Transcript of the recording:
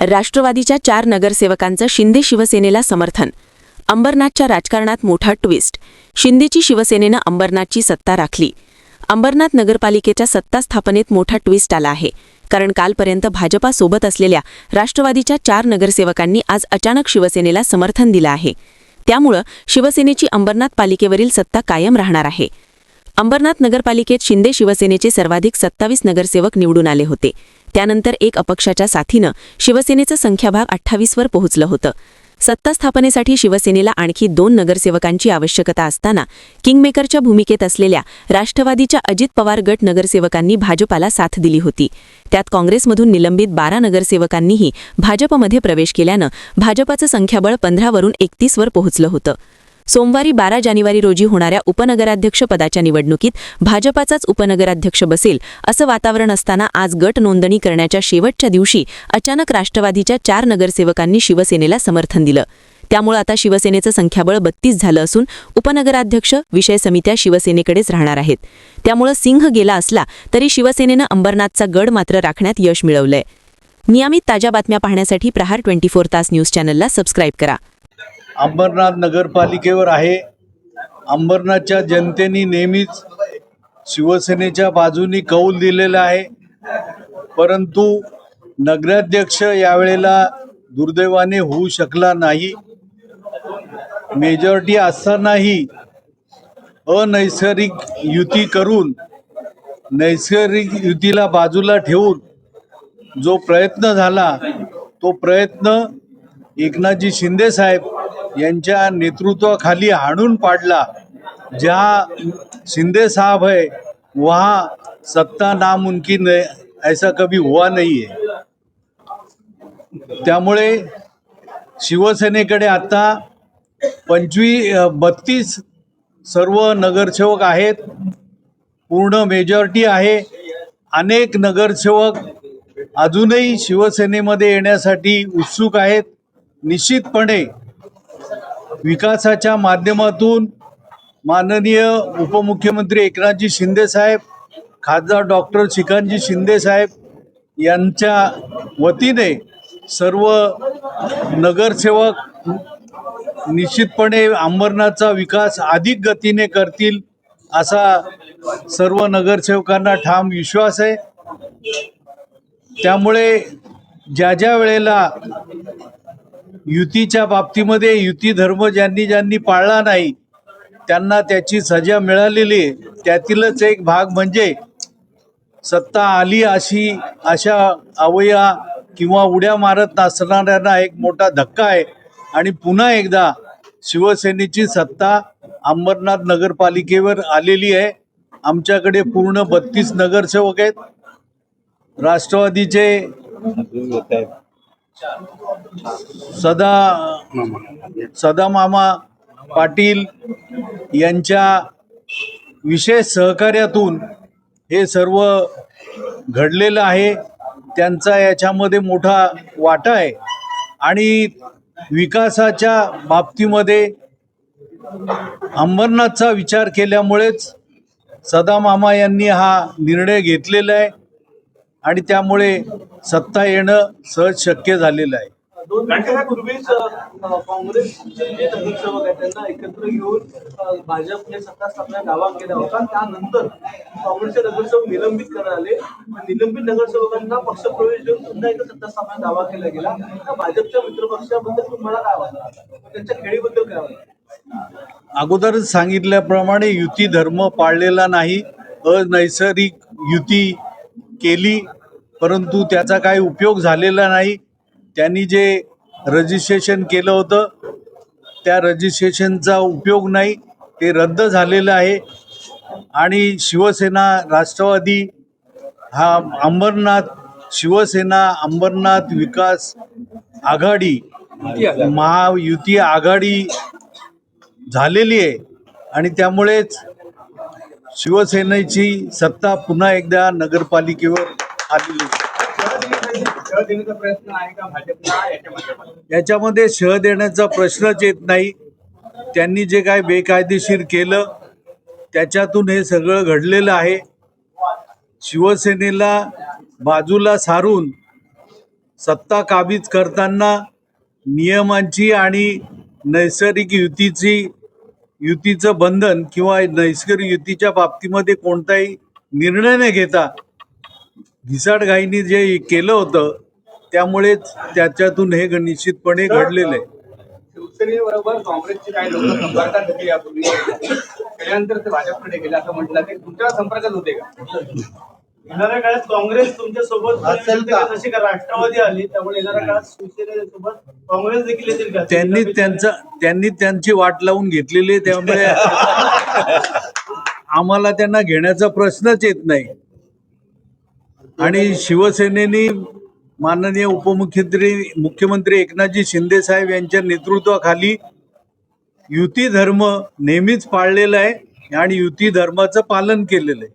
राष्ट्रवादीच्या चार नगरसेवकांचं शिंदे शिवसेनेला समर्थन. अंबरनाथच्या राजकारणात मोठा ट्विस्ट शिंदेची शिवसेनेनं अंबरनाथची सत्ता राखली. अंबरनाथ नगरपालिकेच्या सत्ता स्थापनेत मोठा ट्विस्ट आला आहे. कारण कालपर्यंत भाजपासोबत असलेल्या राष्ट्रवादीच्या चार नगरसेवकांनी आज अचानक शिवसेनेला समर्थन दिलं आहे. त्यामुळं शिवसेनेची अंबरनाथ पालिकेवरील सत्ता कायम राहणार आहे. अंबरनाथ नगरपालिकेत शिंदे शिवसेनेचे सर्वाधिक सत्तावीस नगरसेवक निवडून आले होते. त्यानंतर एक अपक्षाच्या साथीनं शिवसेनेचं संख्याभाग अठ्ठावीसवर पोहोचलं होतं. सत्ता स्थापनेसाठी शिवसेनेला आणखी दोन नगरसेवकांची आवश्यकता असताना किंगमेकरच्या भूमिकेत असलेल्या राष्ट्रवादीच्या अजित पवार गट नगरसेवकांनी भाजपाला साथ दिली होती. त्यात काँग्रेसमधून निलंबित बारा नगरसेवकांनीही भाजपमध्ये प्रवेश केल्यानं भाजपाचं संख्याबळ पंधरावरून एकतीसवर पोहोचलं होतं. सोमवारी बारा जानेवारी रोजी होणाऱ्या उपनगराध्यक्षपदाच्या निवडणुकीत भाजपाचाच उपनगराध्यक्ष बसेल असं वातावरण असताना आज गट नोंदणी करण्याच्या शेवटच्या दिवशी अचानक राष्ट्रवादीच्या चार नगरसेवकांनी शिवसेनेला समर्थन दिलं. त्यामुळे आता शिवसेनेचं संख्याबळ बत्तीस झालं असून उपनगराध्यक्ष विषय समित्या शिवसेनेकडेच राहणार आहेत. त्यामुळं सिंह गेला असला तरी शिवसेनेनं अंबरनाथचा गड मात्र राखण्यात यश मिळवलंय. नियमित ताज्या बातम्या पाहण्यासाठी प्रहार ट्वेंटी फोर तास न्यूज चॅनलला सबस्क्राईब करा. अंबरनाथ नगरपालिकेवर आहे. अंबरनाथच्या जनतेने नेहमीच शिवसेनेच्या बाजूनी कौल दिलेला आहे. परंतु नगराध्यक्ष यावेळेला दुर्दैवाने होऊ शकला नाही. मेजॉरिटी असतानाही अनैसर्गिक युती करून नैसर्गिक युतीला बाजूला ठेवून जो प्रयत्न झाला तो प्रयत्न एकनाथजी शिंदे साहेब यांच्या नेतृत्वाखाली हाणून पाडला. जहाँ शिंदे साहब है वहाँ सत्ता नामुमकिन ऐसा कभी हुआ नाही आहे त्यामुळे शिवसेनेकडे आता पंचवी बत्तीस सर्व नगरसेवक आहेत. पूर्ण मेजॉरिटी आहे. अनेक नगरसेवक अजूनही शिवसेनेमध्ये येण्यासाठी उत्सुक आहेत. निश्चितपणे विकासाच्या माध्यमातून माननीय उपमुख्यमंत्री एकनाथजी शिंदे साहेब खासदार डॉक्टर श्रीकांतजी शिंदे साहेब यांच्या वतीने सर्व नगरसेवक निश्चितपणे अंबरनाथचा विकास अधिक गतीने करतील असा सर्व नगरसेवकांना ठाम विश्वास आहे. त्यामुळे ज्या ज्या वेळेला युतीच्या बाबतीमध्ये युती धर्म ज्यांनी ज्यांनी पाळला नाही त्यांना त्याची सजा मिळालेली आहे. त्यातीलच एक भाग म्हणजे सत्ता आली अशी अशा अवया किंवा उड्या मारत नसणाऱ्यांना एक मोठा धक्का आहे. आणि पुन्हा एकदा शिवसेनेची सत्ता अंबरनाथ नगरपालिकेवर आलेली आहे. आमच्याकडे पूर्ण बत्तीस नगरसेवक आहेत. राष्ट्रवादीचे सदा सदा मामा पाटील यांच्या विशेष सहकार्यातून हे सर्व घडलेलं आहे. त्यांचा याच्यामध्ये मोठा वाटा आहे. आणि विकासाच्या बाबतीमध्ये अंबरनाथचा विचार केल्यामुळेच सदा मामा यांनी हा निर्णय घेतलेला आहे. आणि त्यामुळे सत्ता येणं सहज शक्य झालेलं आहे. दोन दिवसापूर्वीच काँग्रेसचे जे नगरसेवक आहेत त्यांना एकत्र घेऊन भाजपने सत्ता स्थापना दावा केला होता. त्यानंतर काँग्रेसचे नगरसेवक निलंबित करण्यात आले. आणि निलंबित नगरसेवकांना पक्षप्रवेश देऊन पुन्हा एकदा सत्ता स्थापना दावा केला गेला भाजपच्या मित्रपक्षाबद्दल तुम्हाला काय त्यांच्या खेळीबद्दल काय अगोदरच सांगितल्याप्रमाणे युती धर्म पाळलेला नाही. अनैसर्गिक युती केली. परंतु त्याचा काही उपयोग झालेला नाही. त्यांनी जे रजिस्ट्रेशन केलं होतं त्या रजिस्ट्रेशनचा उपयोग नाही. ते रद्द झालेलं आहे. आणि शिवसेना राष्ट्रवादी हा अंबरनाथ शिवसेना अंबरनाथ विकास आघाडी महायुती आघाडी झालेली आहे. आणि त्यामुळेच शिवसेनेची सत्ता पुन्हा एकदा नगरपालिकेवर याच्यामध्ये शह देण्याचा प्रश्नच येत नाही. त्यांनी जे काय बेकायदेशीर केलं त्याच्यातून हे सगळं घडलेलं आहे. शिवसेनेला बाजूला सारून सत्ता काबीज करताना नियमांची आणि नैसर्गिक युतीची युतीचं बंधन किंवा नैसर्गिक युतीच्या बाबतीमध्ये कोणताही निर्णय न घेता घिसाडघाईनी जे केलं होतं त्यामुळेच त्याच्यातून हे निश्चितपणे घडलेलं आहे. शिवसेनेबरोबर काँग्रेसचे काही लोक संपर्कात होते यापूर्वी. त्यानंतर ते भाजपकडे गेले. असं म्हटलं ते तुमच्या संपर्कात होते का? येणाऱ्या काळात काँग्रेस तुमच्यासोबत असेल का? जशी का राष्ट्रवादी आली त्यामुळे येणाऱ्या काळात शिवसेनेसोबत काँग्रेस देखील येतील का? त्यांनी त्यांचा त्यांनी त्यांची वाट लावून घेतलेली आहे, त्यामुळे आम्हाला त्यांना घेण्याचा प्रश्नच येत नाही. आणि शिवसेनेने माननीय उपमुख्यमंत्री मुख्यमंत्री एकनाथजी शिंदे साहेब यांच्या नेतृत्वाखाली युती धर्म नेहमीच पाळलेला आहे आणि युती धर्माचं पालन केलेलं आहे.